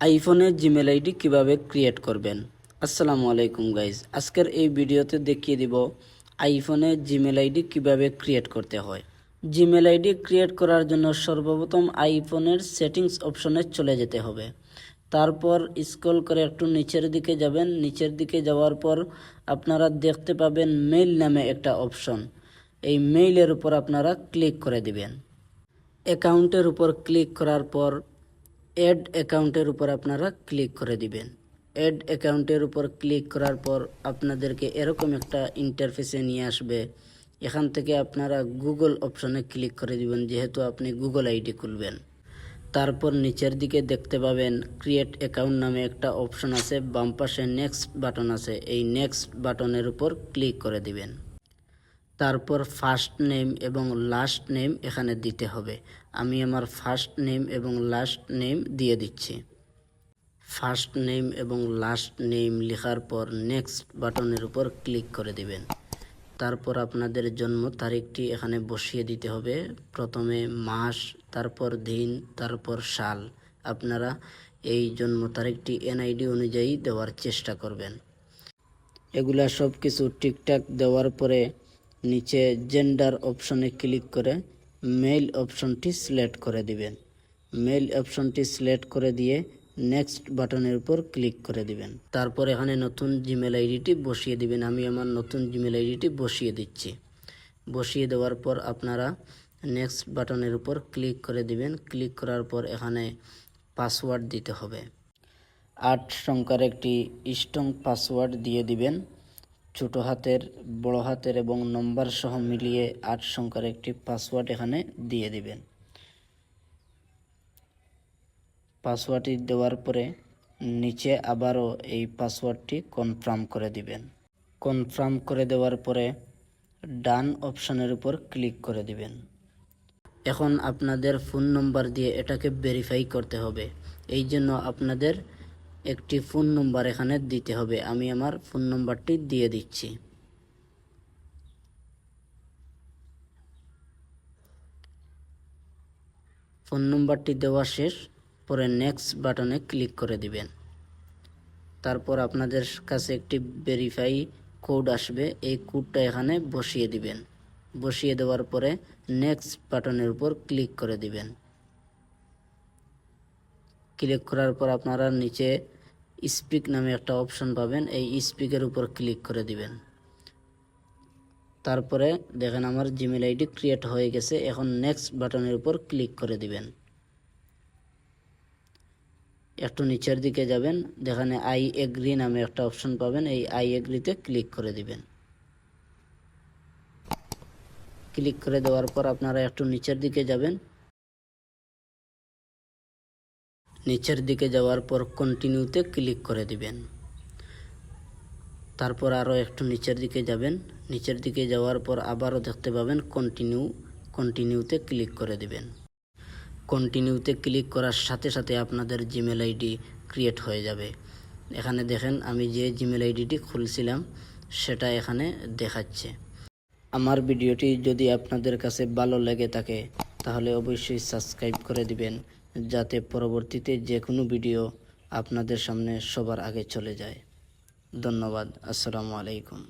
আইফোনের Gmail ID কীভাবে create করবেন? আসসালামু আলাইকুম গাইজ আজকের এই ভিডিওতে দেখিয়ে দিব আইফোনে জিমেল আইডি কীভাবে ক্রিয়েট করতে হয়। জিমেল আইডি ক্রিয়েট করার জন্য সর্বপ্রথম আইফোনের সেটিংস অপশনে চলে যেতে হবে। তারপর স্ক্রল করে একটু নিচের দিকে যাবেন। নিচের দিকে যাওয়ার পর আপনারা দেখতে পাবেন মেইল নামে একটা অপশন। এই মেইলের উপর আপনারা ক্লিক করে দিবেন। অ্যাকাউন্টের উপর ক্লিক করার পর অ্যাড অ্যাকাউন্টের উপর আপনারা ক্লিক করে দিবেন। অ্যাড অ্যাকাউন্টের উপর ক্লিক করার পর আপনাদেরকে এরকম একটা ইন্টারফেসে নিয়ে আসবে। এখান থেকে আপনারা গুগল অপশনে ক্লিক করে দিবেন, যেহেতু আপনি গুগল আইডি খুলবেন। তারপর নিচের দিকে দেখতে পাবেন ক্রিয়েট অ্যাকাউন্ট নামে একটা অপশন আছে, বাম পাশে নেক্সট বাটন আছে। এই নেক্সট বাটনের উপর ক্লিক করে দিবেন। তারপর ফার্স্ট নেম এবং লাস্ট নেম এখানে দিতে হবে। আমি আমার ফার্স্ট নেম এবং লাস্ট নেম দিয়ে দিচ্ছি। ফার্স্ট নেম এবং লাস্ট নেম লেখার পর নেক্সট বাটনের উপর ক্লিক করে দিবেন। তারপর আপনাদের জন্ম তারিখটি এখানে বসিয়ে দিতে হবে। প্রথমে মাস, তারপর দিন, তারপর সাল। আপনারা এই জন্ম তারিখটি এনআইডি অনুযায়ী দেওয়ার চেষ্টা করবেন। এগুলা সব কিছু ঠিকঠাক দেওয়ার পরে নিচে জেন্ডার অপশনে ক্লিক করে মেল অপশনটি সিলেক্ট করে দিবেন। মেল অপশনটি সিলেক্ট করে দিয়ে নেক্সট বাটনের উপর ক্লিক করে দিবেন। তারপর এখানে নতুন জিমেল আইডিটি বসিয়ে দিবেন। আমি আমার নতুন জিমেল আইডিটি বসিয়ে দিচ্ছি। বসিয়ে দেওয়ার পর আপনারা নেক্সট বাটনের উপর ক্লিক করে দিবেন। ক্লিক করার পর এখানে পাসওয়ার্ড দিতে হবে। আট সংখ্যার একটি স্ট্রং পাসওয়ার্ড দিয়ে দিবেন। ছোট হাতের, বড় হাতের এবং নম্বর সহ মিলিয়ে আট সংখ্যার একটি পাসওয়ার্ড এখানে দিয়ে দিবেন। পাসওয়ার্ডটি দেওয়ার পরে নিচে আবারও এই পাসওয়ার্ডটি কনফার্ম করে দিবেন। কনফার্ম করে দেওয়ার পরে ডান অপশনের উপর ক্লিক করে দিবেন। এখন আপনাদের ফোন নম্বর দিয়ে এটাকে ভেরিফাই করতে হবে। এই জন্য আপনাদের একটি ফোন নম্বর এখানে দিতে হবে। আমি আমার ফোন নম্বরটি দিয়ে দিচ্ছি। ফোন নম্বরটি দেওয়া শেষ, পরে নেক্সট বাটনে ক্লিক করে দিবেন। তারপর আপনাদের কাছে একটি ভেরিফাই কোড আসবে। এই কোডটা এখানে বসিয়ে দিবেন। বসিয়ে দেওয়ার পরে নেক্সট বাটনের উপর ক্লিক করে দিবেন। ক্লিক করার পর আপনারা নিচে স্পিক নামে একটা অপশন পাবেন, এই স্পিকের উপর ক্লিক করে দিবেন। তারপরে দেখেন আমার জিমেল আইডি ক্রিয়েট হয়ে গেছে, এখন নেক্সট বাটনের উপর ক্লিক করে দিবেন। একটু নিচের দিকে যাবেন যেখানে আই এগ্রি নামে একটা অপশন পাবেন, এই আই এগ্রিতে ক্লিক করে দিবেন। ক্লিক করে দেওয়ার পর আপনারা একটু নিচের দিকে যাবেন নিচের দিকে যাওয়ার পর কন্টিনিউতে ক্লিক করে দিবেন। তারপর আরও একটু নিচের দিকে যাবেন। নিচের দিকে যাওয়ার পর আবারও দেখতে পাবেন কন্টিনিউ কন্টিনিউতে ক্লিক করে দিবেন। কন্টিনিউতে ক্লিক করার সাথে সাথে আপনাদের জিমেল আইডি ক্রিয়েট হয়ে যাবে। এখানে দেখেন আমি যে জিমেল আইডিটি খুলছিলাম, সেটা এখানে দেখাচ্ছে। আমার ভিডিওটি যদি আপনাদের কাছে ভালো লেগে থাকে, তাহলে অবশ্যই সাবস্ক্রাইব করে দিবেন। যাতে পরবর্তীতে যে কোনো ভিডিও আপনাদের সামনে সবার আগে চলে যায়। ধন্যবাদ। আসসালামু আলাইকুম।